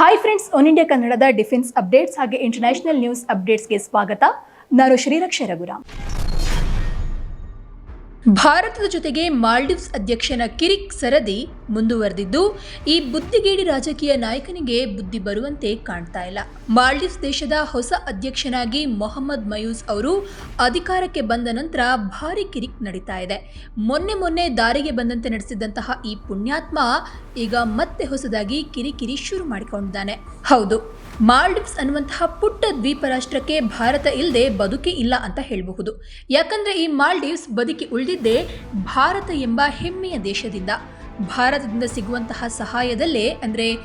Hi friends one India ಕನ್ನಡದ defence updates ಹಾಗೆ international news ಅಪ್ಡೇಟ್ಸ್ಗೆ ಸ್ವಾಗತ. ನಾನು ಶ್ರೀರಕ್ಷ ರಘುರಾಮ್. ಭಾರತದ ಜೊತೆಗೆ ಮಾಲ್ಡೀವ್ಸ್ ಅಧ್ಯಕ್ಷನ ಕಿರಿಕ್ ಸರದಿ ಮುಂದುವರೆದಿದ್ದು, ಈ ಬುದ್ಧಿಗೇಡಿ ರಾಜಕೀಯ ನಾಯಕನಿಗೆ ಬುದ್ಧಿ ಬರುವಂತೆ ಕಾಣ್ತಾ ಇಲ್ಲ. ಮಾಲ್ಡೀವ್ಸ್ ದೇಶದ ಹೊಸ ಅಧ್ಯಕ್ಷನಾಗಿ ಮೊಹಮ್ಮದ್ ಮಯೂಸ್ ಅವರು ಅಧಿಕಾರಕ್ಕೆ ಬಂದ ನಂತರ ಭಾರಿ ಕಿರಿಕ್ ನಡೀತಾ ಇದೆ. ಮೊನ್ನೆ ಮೊನ್ನೆ ದಾರಿಗೆ ಬಂದಂತೆ ನಡೆಸಿದಂತಹ ಈ ಪುಣ್ಯಾತ್ಮ ಈಗ ಮತ್ತೆ ಹೊಸದಾಗಿ ಕಿರಿಕಿರಿ ಶುರು ಮಾಡಿಕೊಂಡಿದ್ದಾನೆ. ಹೌದು, ಮಾಲ್ಡೀವ್ಸ್ ಅನ್ನುವಂತಹ ಪುಟ್ಟ ದ್ವೀಪ ರಾಷ್ಟ್ರಕ್ಕೆ ಭಾರತ ಇಲ್ಲದೆ ಬದುಕೇ ಇಲ್ಲ ಅಂತ ಹೇಳಬಹುದು. ಯಾಕಂದ್ರೆ ಈ ಮಾಲ್ಡೀವ್ಸ್ ಬದುಕಿ ಉಳಿದಿದ್ದೇ ಭಾರತ ಎಂಬ ಹೆಮ್ಮೆಯ ದೇಶದಿಂದ. ಭಾರತದಿಂದ ಸಿಗುವಂತಹ ಸಹಾಯದಲ್ಲೇ, ಅಂದ್ರೆ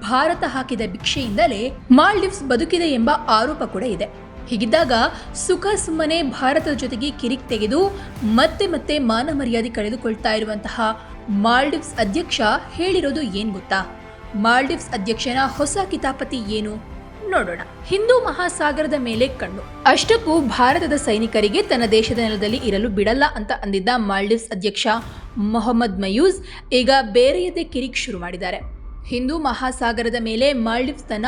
ಭಾರತ ಹಾಕಿದ ಭಿಕ್ಷೆಯಿಂದಲೇ ಮಾಲ್ಡೀವ್ಸ್ ಬದುಕಿದೆ ಎಂಬ ಆರೋಪ ಕೂಡ ಇದೆ. ಹೀಗಿದ್ದಾಗ ಸುಖ ಸುಮ್ಮನೆ ಭಾರತದ ಜೊತೆಗೆ ಕಿರಿಕ್ ತೆಗೆದು ಮತ್ತೆ ಮತ್ತೆ ಮಾನ ಮರ್ಯಾದೆ ಕಳೆದುಕೊಳ್ತಾ ಇರುವಂತಹ ಮಾಲ್ಡೀವ್ಸ್ ಅಧ್ಯಕ್ಷ ಹೇಳಿರೋದು ಏನ್ ಗೊತ್ತಾ? ಮಾಲ್ಡೀವ್ಸ್ ಅಧ್ಯಕ್ಷನ ಹೊಸ ಕಿತಾಪತಿ ಏನು? ನೋಡೋಣ. ಹಿಂದೂ ಮಹಾಸಾಗರದ ಮೇಲೆ ಕಣ್ಣು. ಅಷ್ಟಕ್ಕೂ ಭಾರತದ ಸೈನಿಕರಿಗೆ ತನ್ನ ದೇಶದ ನೆಲದಲ್ಲಿ ಇರಲು ಬಿಡಲ್ಲ ಅಂತ ಅಂದಿದ್ದ ಮಾಲ್ಡೀವ್ಸ್ ಅಧ್ಯಕ್ಷ ಮೊಹಮ್ಮದ್ ಮಯೂಸ್ ಈಗ ಬೇರೆಯದೇ ಕಿರಿಕ್ ಶುರು ಮಾಡಿದ್ದಾರೆ. ಹಿಂದೂ ಮಹಾಸಾಗರದ ಮೇಲೆ ಮಾಲ್ಡೀವ್ಸ್ ತನ್ನ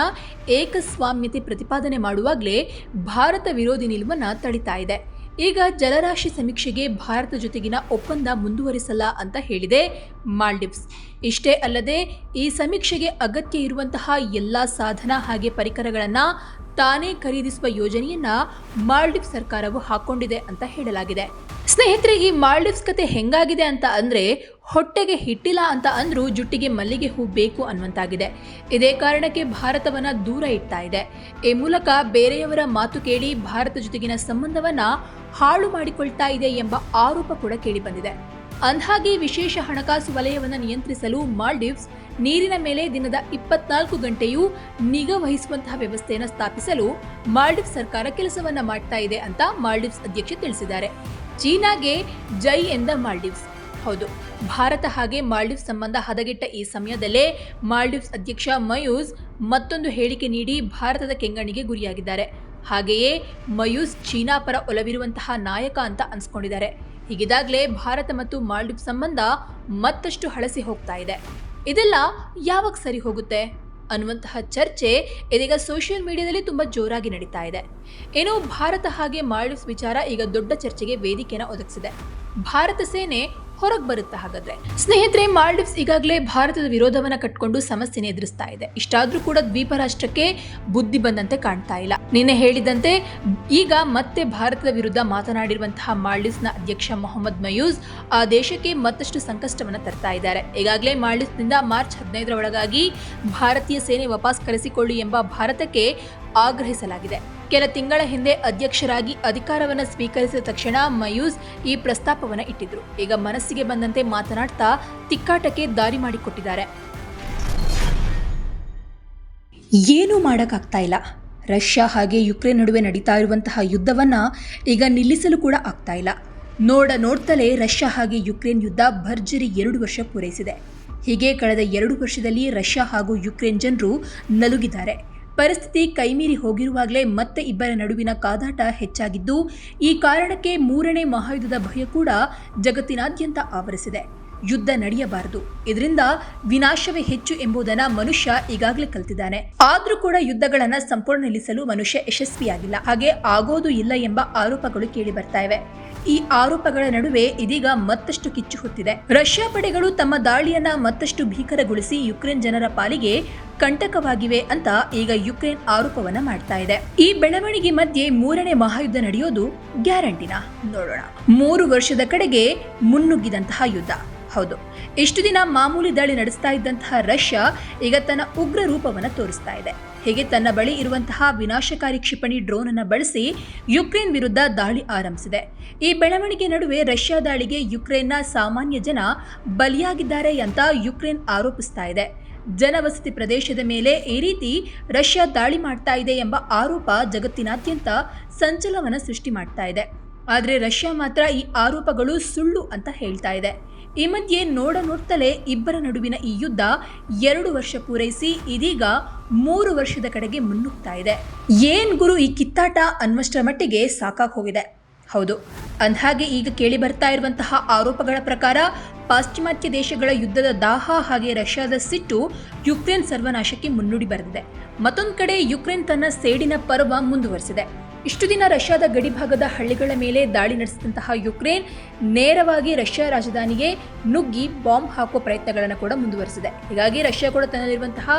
ಏಕಸ್ವಾಮ್ಯತೆ ಪ್ರತಿಪಾದನೆ ಮಾಡುವಾಗಲೇ ಭಾರತ ವಿರೋಧಿ ನಿಲುವನ್ನು ತಡಿತಾ ಇದೆ. ಈಗ ಜಲರಾಶಿ ಸಮೀಕ್ಷೆಗೆ ಭಾರತ ಜೊತೆಗಿನ ಒಪ್ಪಂದ ಮುಂದುವರಿಸಲ್ಲ ಅಂತ ಹೇಳಿದೆ ಮಾಲ್ಡೀವ್ಸ್. ಇಷ್ಟೇ ಅಲ್ಲದೆ, ಈ ಸಮೀಕ್ಷೆಗೆ ಅಗತ್ಯ ಇರುವಂತಹ ಎಲ್ಲ ಸಾಧನ ಹಾಗೆ ಪರಿಕರಗಳನ್ನು ತಾನೇ ಖರೀದಿಸುವ ಯೋಜನೆಯನ್ನು ಮಾಲ್ಡೀವ್ಸ್ ಸರ್ಕಾರವು ಹಾಕ್ಕೊಂಡಿದೆ ಅಂತ ಹೇಳಲಾಗಿದೆ. ಸ್ನೇಹಿತರೆ, ಈ ಮಾಲ್ಡೀವ್ಸ್ ಕತೆ ಹೆಂಗಾಗಿದೆ ಅಂತ ಅಂದ್ರೆ ಹೊಟ್ಟೆಗೆ ಹಿಟ್ಟಿಲ್ಲ ಅಂತ ಅಂದ್ರೂ ಜುಟ್ಟಿಗೆ ಮಲ್ಲಿಗೆ ಹೂ ಬೇಕು ಅನ್ನುವಂತಾಗಿದೆ. ಇದೇ ಕಾರಣಕ್ಕೆ ಭಾರತವನ್ನ ದೂರ ಇಡ್ತಾ ಇದೆ. ಈ ಮೂಲಕ ಬೇರೆಯವರ ಮಾತು ಕೇಳಿ ಭಾರತ ಜೊತೆಗಿನ ಸಂಬಂಧವನ್ನ ಹಾಳು ಮಾಡಿಕೊಳ್ತಾ ಇದೆ ಎಂಬ ಆರೋಪ ಕೂಡ ಕೇಳಿಬಂದಿದೆ ಅಂದ್ಹಾಗೆ ವಿಶೇಷ ಹಣಕಾಸು ವಲಯವನ್ನು ನಿಯಂತ್ರಿಸಲು ಮಾಲ್ಡೀವ್ಸ್ ನೀರಿನ ಮೇಲೆ ದಿನದ ಇಪ್ಪತ್ನಾಲ್ಕು ಗಂಟೆಯೂ ನಿಗಾ ವಹಿಸುವಂತಹ ವ್ಯವಸ್ಥೆಯನ್ನು ಸ್ಥಾಪಿಸಲು ಮಾಲ್ಡೀವ್ಸ್ ಸರ್ಕಾರ ಕೆಲಸವನ್ನ ಮಾಡ್ತಾ ಇದೆ ಅಂತ ಮಾಲ್ಡೀವ್ಸ್ ಅಧ್ಯಕ್ಷ ತಿಳಿಸಿದ್ದಾರೆ. ಚೀನಾಗೆ ಜೈ ಎಂದ ಮಾಲ್ಡೀವ್ಸ್. ಹೌದು, ಭಾರತ ಹಾಗೆ ಮಾಲ್ಡೀವ್ಸ್ ಸಂಬಂಧ ಹದಗೆಟ್ಟ ಈ ಸಮಯದಲ್ಲೇ ಮಾಲ್ಡೀವ್ಸ್ ಅಧ್ಯಕ್ಷ ಮಯೂಸ್ ಮತ್ತೊಂದು ಹೇಳಿಕೆ ನೀಡಿ ಭಾರತದ ಕೆಂಗಣ್ಣಿಗೆ ಗುರಿಯಾಗಿದ್ದಾರೆ. ಹಾಗೆಯೇ ಮಯೂಸ್ ಚೀನಾ ಪರ ಒಲವಿರುವಂತಹ ನಾಯಕ ಅಂತ ಅನ್ಸ್ಕೊಂಡಿದ್ದಾರೆ. ಹೀಗಿದಾಗಲೇ ಭಾರತ ಮತ್ತು ಮಾಲ್ಡೀವ್ಸ್ ಸಂಬಂಧ ಮತ್ತಷ್ಟು ಹಳಸಿ ಹೋಗ್ತಾ ಇದೆ. ಇದೆಲ್ಲ ಯಾವಾಗ ಸರಿ ಹೋಗುತ್ತೆ? ಅನ್ನುವಂತಹ ಚರ್ಚೆ ಇದೀಗ ಸೋಷಿಯಲ್ ಮೀಡಿಯಾದಲ್ಲಿ ತುಂಬ ಜೋರಾಗಿ ನಡೀತಾ ಇದೆ. ಏನು ಭಾರತ ಹಾಗೆ ಮಾಲ್ಡೀವ್ಸ್ ವಿಚಾರ ಈಗ ದೊಡ್ಡ ಚರ್ಚೆಗೆ ವೇದಿಕೆಯನ್ನು ಒದಗಿಸಿದೆ. ಭಾರತ ಸೇನೆ ಹೊರಗೆ ಬರುತ್ತೆ ಹಾಗಾದ್ರೆ? ಸ್ನೇಹಿತರೆ, ಮಾಲ್ಡೀವ್ಸ್ ಈಗಾಗಲೇ ಭಾರತದ ವಿರೋಧವನ್ನ ಕಟ್ಕೊಂಡು ಸಮಸ್ಯೆನ ಎದುರಿಸ್ತಾ ಇದೆ. ಇಷ್ಟಾದ್ರೂ ಕೂಡ ದ್ವೀಪ ರಾಷ್ಟ್ರಕ್ಕೆ ಬುದ್ಧಿ ಬಂದಂತೆ ಕಾಣ್ತಾ ಇಲ್ಲ. ನಿನ್ನೆ ಹೇಳಿದಂತೆ, ಈಗ ಮತ್ತೆ ಭಾರತದ ವಿರುದ್ಧ ಮಾತನಾಡಿರುವಂತಹ ಮಾಲ್ಡೀವ್ಸ್ನ ಅಧ್ಯಕ್ಷ ಮೊಹಮ್ಮದ್ ಮಯೂಸ್ ಆ ದೇಶಕ್ಕೆ ಮತ್ತಷ್ಟು ಸಂಕಷ್ಟವನ್ನು ತರ್ತಾ ಇದ್ದಾರೆ. ಈಗಾಗಲೇ ಮಾಲ್ಡೀವ್ಸ್ನಿಂದ ಮಾರ್ಚ್ ಹದಿನೈದರ ಒಳಗಾಗಿ ಭಾರತೀಯ ಸೇನೆ ವಾಪಸ್ ಕರೆಸಿಕೊಳ್ಳಿ ಎಂಬ ಭಾರತಕ್ಕೆ ಆಗ್ರಹಿಸಲಾಗಿದೆ. ಕೆಲ ತಿಂಗಳ ಹಿಂದೆ ಅಧ್ಯಕ್ಷರಾಗಿ ಅಧಿಕಾರವನ್ನು ಸ್ವೀಕರಿಸಿದ ತಕ್ಷಣ ಮಯೂಸ್ ಈ ಪ್ರಸ್ತಾಪವನ್ನು ಇಟ್ಟಿದ್ರು. ಈಗ ಮನಸ್ಸಿಗೆ ಬಂದಂತೆ ಮಾತನಾಡ್ತಾ ತಿಕ್ಕಾಟಕ್ಕೆ ದಾರಿ ಮಾಡಿಕೊಟ್ಟಿದ್ದಾರೆ. ಏನೂ ಮಾಡೋಕ್ಕಾಗ್ತಾ ಇಲ್ಲ. ರಷ್ಯಾ ಹಾಗೆ ಯುಕ್ರೇನ್ ನಡುವೆ ನಡೀತಾ ಇರುವಂತಹ ಯುದ್ಧವನ್ನು ಈಗ ನಿಲ್ಲಿಸಲು ಕೂಡ ಆಗ್ತಾ ಇಲ್ಲ. ನೋಡ ನೋಡ್ತಲೇ ರಷ್ಯಾ ಹಾಗೆ ಯುಕ್ರೇನ್ ಯುದ್ಧ ಭರ್ಜರಿ ಎರಡು ವರ್ಷ ಪೂರೈಸಿದೆ. ಹೀಗೆ ಕಳೆದ ಎರಡು ವರ್ಷದಲ್ಲಿ ರಷ್ಯಾ ಹಾಗೂ ಯುಕ್ರೇನ್ ಜನರು ನಲುಗಿದ್ದಾರೆ. ಪರಿಸ್ಥಿತಿ ಕೈಮೀರಿ ಹೋಗಿರುವಾಗಲೇ ಮತ್ತೆ ಇಬ್ಬರ ನಡುವಿನ ಕಾದಾಟ ಹೆಚ್ಚಾಗಿದ್ದು, ಈ ಕಾರಣಕ್ಕೆ ಮೂರನೇ ಮಹಾಯುದ್ಧದ ಭಯ ಕೂಡ ಜಗತ್ತಿನಾದ್ಯಂತ ಆವರಿಸಿದೆ. ಯುದ್ಧ ನಡೆಯಬಾರದು. ಇದರಿಂದ ವಿನಾಶವೇ ಹೆಚ್ಚು ಎಂಬುದನ್ನು ಮನುಷ್ಯ ಈಗಾಗಲೇ ಕಲ್ತಿದ್ದಾನೆ. ಆದರೂ ಕೂಡ ಯುದ್ಧಗಳನ್ನು ಸಂಪೂರ್ಣ ನಿಲ್ಲಿಸಲು ಮನುಷ್ಯ ಯಶಸ್ವಿಯಾಗಿಲ್ಲ. ಹಾಗೆ ಆಗೋದು ಇಲ್ಲ ಎಂಬ ಆರೋಪಗಳು ಕೇಳಿ ಬರ್ತಾ ಇವೆ. ಈ ಆರೋಪಗಳ ನಡುವೆ ಇದೀಗ ಮತ್ತಷ್ಟು ಕಿಚ್ಚು ಹೊತ್ತಿದೆ. ರಷ್ಯಾ ಪಡೆಗಳು ತಮ್ಮ ದಾಳಿಯನ್ನ ಮತ್ತಷ್ಟು ಭೀಕರಗೊಳಿಸಿ ಯುಕ್ರೇನ್ ಜನರ ಪಾಲಿಗೆ ಕಂಟಕವಾಗಿವೆ ಅಂತ ಈಗ ಯುಕ್ರೇನ್ ಆರೋಪವನ್ನ ಮಾಡ್ತಾ ಇದೆ. ಈ ಬೆಳವಣಿಗೆ ಮಧ್ಯೆ ಮೂರನೇ ಮಹಾಯುದ್ಧ ನಡೆಯೋದು ಗ್ಯಾರಂಟಿನಾ. ನೋಡೋಣ. ಮೂರು ವರ್ಷದ ಕಡೆಗೆ ಮುನ್ನುಗ್ಗಿದಂತಹ ಯುದ್ಧ. ಹೌದು. ಇಷ್ಟು ದಿನ ಮಾಮೂಲಿ ದಾಳಿ ನಡೆಸ್ತಾ ಇದ್ದಂತಹ ರಷ್ಯಾ ಈಗ ತನ್ನ ಉಗ್ರ ರೂಪವನ್ನು ತೋರಿಸ್ತಾ ಇದೆ. ಹೀಗೆ ತನ್ನ ಬಳಿ ಇರುವಂತಹ ವಿನಾಶಕಾರಿ ಕ್ಷಿಪಣಿ ಡ್ರೋನ್ ಅನ್ನು ಬಳಸಿ ಯುಕ್ರೇನ್ ವಿರುದ್ಧ ದಾಳಿ ಆರಂಭಿಸಿದೆ. ಈ ಬೆಳವಣಿಗೆ ನಡುವೆ ರಷ್ಯಾ ದಾಳಿಗೆ ಯುಕ್ರೇನ್ನ ಸಾಮಾನ್ಯ ಜನ ಬಲಿಯಾಗಿದ್ದಾರೆ ಅಂತ ಯುಕ್ರೇನ್ ಆರೋಪಿಸ್ತಾ ಇದೆ. ಜನವಸತಿ ಪ್ರದೇಶದ ಮೇಲೆ ಈ ರೀತಿ ರಷ್ಯಾ ದಾಳಿ ಮಾಡ್ತಾ ಇದೆ ಎಂಬ ಆರೋಪ ಜಗತ್ತಿನಾದ್ಯಂತ ಸಂಚಲನವನ್ನು ಸೃಷ್ಟಿ ಮಾಡ್ತಾ ಇದೆ. ಆದರೆ ರಷ್ಯಾ ಮಾತ್ರ ಈ ಆರೋಪಗಳು ಸುಳ್ಳು ಅಂತ ಹೇಳ್ತಾ ಇದೆ. ಈ ಮಧ್ಯೆ ನೋಡ ನೋಡ್ತಲೇ ಇಬ್ಬರ ನಡುವಿನ ಈ ಯುದ್ಧ ಎರಡು ವರ್ಷ ಪೂರೈಸಿ ಇದೀಗ ಮೂರು ವರ್ಷದ ಕಡೆಗೆ ಮುನ್ನುಗ್ತಾ ಇದೆ. ಏನ್ ಗುರು ಈ ಕಿತ್ತಾಟ ಅನ್ವಷ್ಟರ ಮಟ್ಟಿಗೆ ಸಾಕಾಗಿ ಹೋಗಿದೆ. ಹೌದು, ಅಂದಹಾಗೆ ಈಗ ಕೇಳಿ ಬರ್ತಾ ಇರುವಂತಹ ಆರೋಪಗಳ ಪ್ರಕಾರ ಪಾಶ್ಚಿಮಾತ್ಯ ದೇಶಗಳ ಯುದ್ಧದ ದಾಹ ಹಾಗೆ ರಷ್ಯಾದ ಸಿಟ್ಟು ಯುಕ್ರೇನ್ ಸರ್ವನಾಶಕ್ಕೆ ಮುನ್ನುಡಿ ಬರೆದಿದೆ. ಮತ್ತೊಂದು ಕಡೆ ಯುಕ್ರೇನ್ ತನ್ನ ಸೇಡಿನ ಪರ್ವ ಮುಂದುವರೆಸಿದೆ. ಇಷ್ಟು ದಿನ ರಷ್ಯಾದ ಗಡಿಭಾಗದ ಹಳ್ಳಿಗಳ ಮೇಲೆ ದಾಳಿ ನಡೆಸಿದಂತಹ ಯುಕ್ರೇನ್ ನೇರವಾಗಿ ರಷ್ಯಾ ರಾಜಧಾನಿಗೆ ನುಗ್ಗಿ ಬಾಂಬ್ ಹಾಕುವ ಪ್ರಯತ್ನಗಳನ್ನು ಕೂಡ ಮುಂದುವರೆಸಿದೆ. ಹೀಗಾಗಿ ರಷ್ಯಾ ಕೂಡ ತನ್ನಲ್ಲಿರುವಂತಹ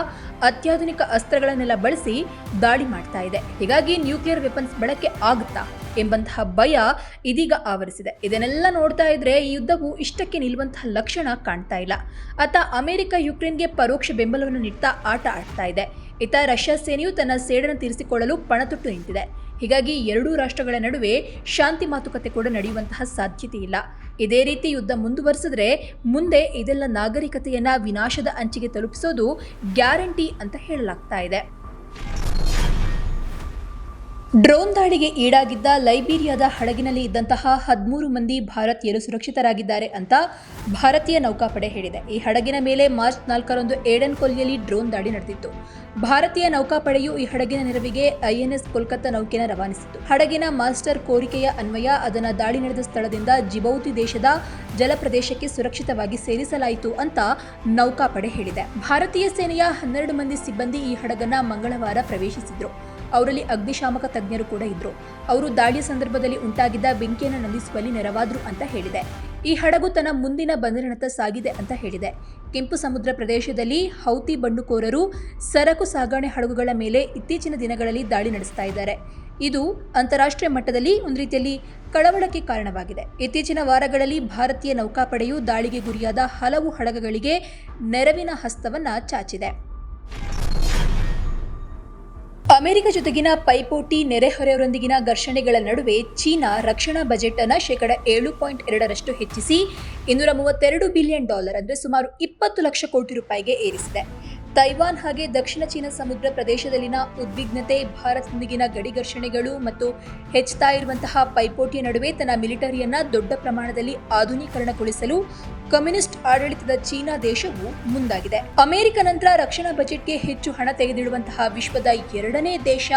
ಅತ್ಯಾಧುನಿಕ ಅಸ್ತ್ರಗಳನ್ನೆಲ್ಲ ಬಳಸಿ ದಾಳಿ ಮಾಡ್ತಾ ಇದೆ. ಹೀಗಾಗಿ ನ್ಯೂಕ್ಲಿಯರ್ ವೆಪನ್ಸ್ ಬಳಕೆ ಆಗುತ್ತಾ ಎಂಬಂತಹ ಭಯ ಇದೀಗ ಆವರಿಸಿದೆ. ಇದನ್ನೆಲ್ಲ ನೋಡ್ತಾ ಇದ್ರೆ ಈ ಯುದ್ಧವು ಇಷ್ಟಕ್ಕೆ ನಿಲ್ಲುವಂತಹ ಲಕ್ಷಣ ಕಾಣ್ತಾ ಇಲ್ಲ. ಆತ ಅಮೆರಿಕ ಯುಕ್ರೇನ್ಗೆ ಪರೋಕ್ಷ ಬೆಂಬಲವನ್ನು ನೀಡ್ತಾ ಆಟ ಆಡ್ತಾ ಇದೆ. ಇತ್ತ ರಷ್ಯಾ ಸೇನೆಯು ತನ್ನ ಸೇಡನ್ನು ತೀರಿಸಿಕೊಳ್ಳಲು ಪಣತೊಟ್ಟು ನಿಂತಿದೆ. ಹೀಗಾಗಿ ಎರಡೂ ರಾಷ್ಟ್ರಗಳ ನಡುವೆ ಶಾಂತಿ ಮಾತುಕತೆ ಕೂಡ ನಡೆಯುವಂತಹ ಸಾಧ್ಯತೆ ಇಲ್ಲ. ಇದೇ ರೀತಿ ಯುದ್ಧ ಮುಂದುವರೆಸಿದ್ರೆ ಮುಂದೆ ಇದೆಲ್ಲ ನಾಗರಿಕತೆಯನ್ನ ವಿನಾಶದ ಅಂಚಿಗೆ ತಲುಪಿಸೋದು ಗ್ಯಾರಂಟಿ ಅಂತ ಹೇಳಲಾಗ್ತಾ ಇದೆ. ಡ್ರೋನ್ ದಾಳಿಗೆ ಈಡಾಗಿದ್ದ ಲೈಬೀರಿಯಾದ ಹಡಗಿನಲ್ಲಿ ಇದ್ದಂತಹ ಹದಿಮೂರು ಮಂದಿ ಭಾರತೀಯರು ಸುರಕ್ಷಿತರಾಗಿದ್ದಾರೆ ಅಂತ ಭಾರತೀಯ ನೌಕಾಪಡೆ ಹೇಳಿದೆ. ಈ ಹಡಗಿನ ಮೇಲೆ ಮಾರ್ಚ್ ನಾಲ್ಕರಂದು ಏಡನ್ ಕೊಲ್ಲಿಯಲ್ಲಿ ಡ್ರೋನ್ ದಾಳಿ ನಡೆದಿತ್ತು. ಭಾರತೀಯ ನೌಕಾಪಡೆಯು ಈ ಹಡಗಿನ ನೆರವಿಗೆ ಐಎನ್ಎಸ್ ಕೋಲ್ಕತ್ತಾ ನೌಕೆನ ರವಾನಿಸಿತ್ತು. ಹಡಗಿನ ಮಾಸ್ಟರ್ ಕೋರಿಕೆಯ ಅನ್ವಯ ಅದನ್ನು ದಾಳಿ ನಡೆದ ಸ್ಥಳದಿಂದ ಜಿಬೌತಿ ದೇಶದ ಜಲಪ್ರದೇಶಕ್ಕೆ ಸುರಕ್ಷಿತವಾಗಿ ಸೇರಿಸಲಾಯಿತು ಅಂತ ನೌಕಾಪಡೆ ಹೇಳಿದೆ. ಭಾರತೀಯ ಸೇನೆಯ ಹನ್ನೆರಡು ಮಂದಿ ಸಿಬ್ಬಂದಿ ಈ ಹಡಗನ್ನ ಮಂಗಳವಾರ ಪ್ರವೇಶಿಸಿದ್ರು. ಅವರಲ್ಲಿ ಅಗ್ನಿಶಾಮಕ ತಜ್ಞರು ಕೂಡ ಇದ್ರು. ಅವರು ದಾಳಿಯ ಸಂದರ್ಭದಲ್ಲಿ ಉಂಟಾಗಿದ್ದ ಬೆಂಕಿಯನ್ನು ನಂದಿಸುವಲ್ಲಿ ನೆರವಾದ್ರು ಅಂತ ಹೇಳಿದೆ. ಈ ಹಡಗು ತನ್ನ ಮುಂದಿನ ಬಂಧನತ್ತ ಸಾಗಿದೆ ಅಂತ ಹೇಳಿದೆ. ಕೆಂಪು ಸಮುದ್ರ ಪ್ರದೇಶದಲ್ಲಿ ಹೌತಿ ಬಂಡುಕೋರರು ಸರಕು ಸಾಗಣೆ ಹಡಗುಗಳ ಮೇಲೆ ಇತ್ತೀಚಿನ ದಿನಗಳಲ್ಲಿ ದಾಳಿ ನಡೆಸ್ತಾ ಇದ್ದಾರೆ. ಇದು ಅಂತಾರಾಷ್ಟ್ರೀಯ ಮಟ್ಟದಲ್ಲಿ ಒಂದು ರೀತಿಯಲ್ಲಿ ಕಳವಳಕ್ಕೆ ಕಾರಣವಾಗಿದೆ. ಇತ್ತೀಚಿನ ವಾರಗಳಲ್ಲಿ ಭಾರತೀಯ ನೌಕಾಪಡೆಯು ದಾಳಿಗೆ ಗುರಿಯಾದ ಹಲವು ಹಡಗುಗಳಿಗೆ ನೆರವಿನ ಹಸ್ತವನ್ನು ಚಾಚಿದೆ. ಅಮೆರಿಕ ಜೊತೆಗಿನ ಪೈಪೋಟಿ, ನೆರೆಹೊರೆಯವರೊಂದಿಗಿನ ಘರ್ಷಣೆಗಳ ನಡುವೆ ಚೀನಾ ರಕ್ಷಣಾ ಬಜೆಟ್ ಅನ್ನು ಶೇಕಡ ಏಳು ಪಾಯಿಂಟ್ ಎರಡರಷ್ಟು ಹೆಚ್ಚಿಸಿ ಇನ್ನೂರ ಮೂವತ್ತೆರಡು ಬಿಲಿಯನ್ ಡಾಲರ್, ಅಂದರೆ ಸುಮಾರು ಇಪ್ಪತ್ತು ಲಕ್ಷ ಕೋಟಿ ರೂಪಾಯಿಗೆ ಏರಿಸಿದೆ. ತೈವಾನ್ ಹಾಗೆ ದಕ್ಷಿಣ ಚೀನಾ ಸಮುದ್ರ ಪ್ರದೇಶದಲ್ಲಿನ ಉದ್ವಿಗ್ನತೆ, ಭಾರತದೊಂದಿಗಿನ ಗಡಿ ಘರ್ಷಣೆಗಳು ಮತ್ತು ಹೆಚ್ಚುತ್ತಾ ಇರುವಂತಹ ಪೈಪೋಟಿಯ ನಡುವೆ ತನ್ನ ಮಿಲಿಟರಿಯನ್ನ ದೊಡ್ಡ ಪ್ರಮಾಣದಲ್ಲಿ ಆಧುನೀಕರಣಗೊಳಿಸಲು ಕಮ್ಯುನಿಸ್ಟ್ ಆಡಳಿತದ ಚೀನಾ ದೇಶವು ಮುಂದಾಗಿದೆ. ಅಮೆರಿಕ ನಂತರ ರಕ್ಷಣಾ ಬಜೆಟ್ಗೆ ಹೆಚ್ಚು ಹಣ ತೆಗೆದಿಡುವಂತಹ ವಿಶ್ವದ ಎರಡನೇ ದೇಶ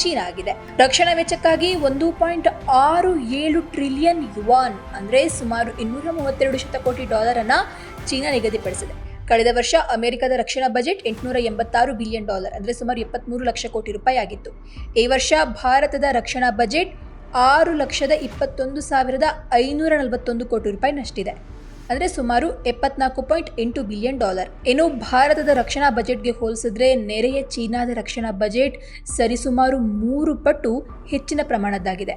ಚೀನಾ ಆಗಿದೆ. ರಕ್ಷಣಾ ವೆಚ್ಚಕ್ಕಾಗಿ ಒಂದು ಪಾಯಿಂಟ್ ಆರು ಏಳು ಟ್ರಿಲಿಯನ್ ಯುವಾನ್, ಅಂದ್ರೆ ಸುಮಾರು ಇನ್ನೂರ ಮೂವತ್ತೆರಡು ಶತಕೋಟಿ ಡಾಲರ್ ಅನ್ನ ಚೀನಾ ನಿಗದಿಪಡಿಸಿದೆ. ಕಳೆದ ವರ್ಷ ಅಮೆರಿಕದ ರಕ್ಷಣಾ ಬಜೆಟ್ ಎಂಟುನೂರ ಎಂಬತ್ತಾರು ಬಿಲಿಯನ್ ಡಾಲರ್, ಅಂದರೆ ಸುಮಾರು ಎಪ್ಪತ್ತ್ಮೂರು ಲಕ್ಷ ಕೋಟಿ ರೂಪಾಯಿ ಆಗಿತ್ತು. ಈ ವರ್ಷ ಭಾರತದ ರಕ್ಷಣಾ ಬಜೆಟ್ ಆರು ಲಕ್ಷದ ಇಪ್ಪತ್ತೊಂದು ಸಾವಿರದ ಐನೂರ ನಲವತ್ತೊಂದು ಕೋಟಿ ರೂಪಾಯಿನಷ್ಟಿದೆ ಅಂದರೆ ಸುಮಾರು ಎಪ್ಪತ್ನಾಲ್ಕು ಪಾಯಿಂಟ್ ಎಂಟು ಬಿಲಿಯನ್ ಡಾಲರ್. ಏನು ಭಾರತದ ರಕ್ಷಣಾ ಬಜೆಟ್ಗೆ ಹೋಲಿಸಿದ್ರೆ ನೆರೆಯ ಚೀನಾದ ರಕ್ಷಣಾ ಬಜೆಟ್ ಸರಿಸುಮಾರು ಮೂರು ಪಟ್ಟು ಹೆಚ್ಚಿನ ಪ್ರಮಾಣದ್ದಾಗಿದೆ.